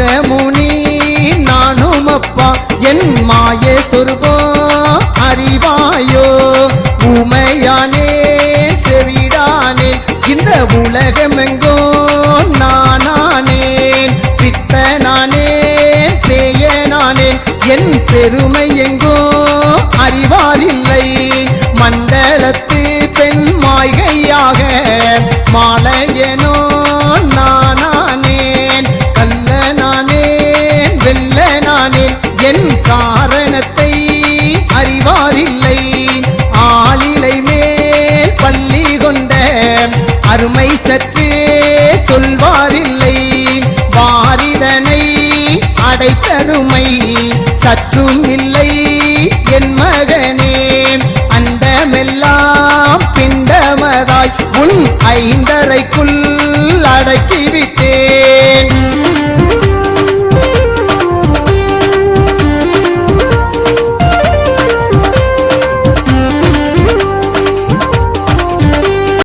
முனி நானும் அப்பா என் மாய சொருபோ அறிவாயோ. உமையானே செவிடானே இந்த உலகமெங்கோ நானானேன் பித்தனானேன் பேயனானேன் என் பெருமை எங்கோ அறிவாரில்லை. மண்டலத்து பெண் மாய்கையாக மாலையனோ நான் காரணத்தை அறிவாரில்லை. ஆளிலை மேல் பள்ளி கொண்ட அருமை சற்று சொல்வாரில்லை. வாரிதனை அடைத்தருமை சற்றும் இல்லை என் மகனே. அண்டமெல்லாம் பிண்டமதாய் உன் ஐந்தரைக்குள் அடக்கிவிட்டேன்.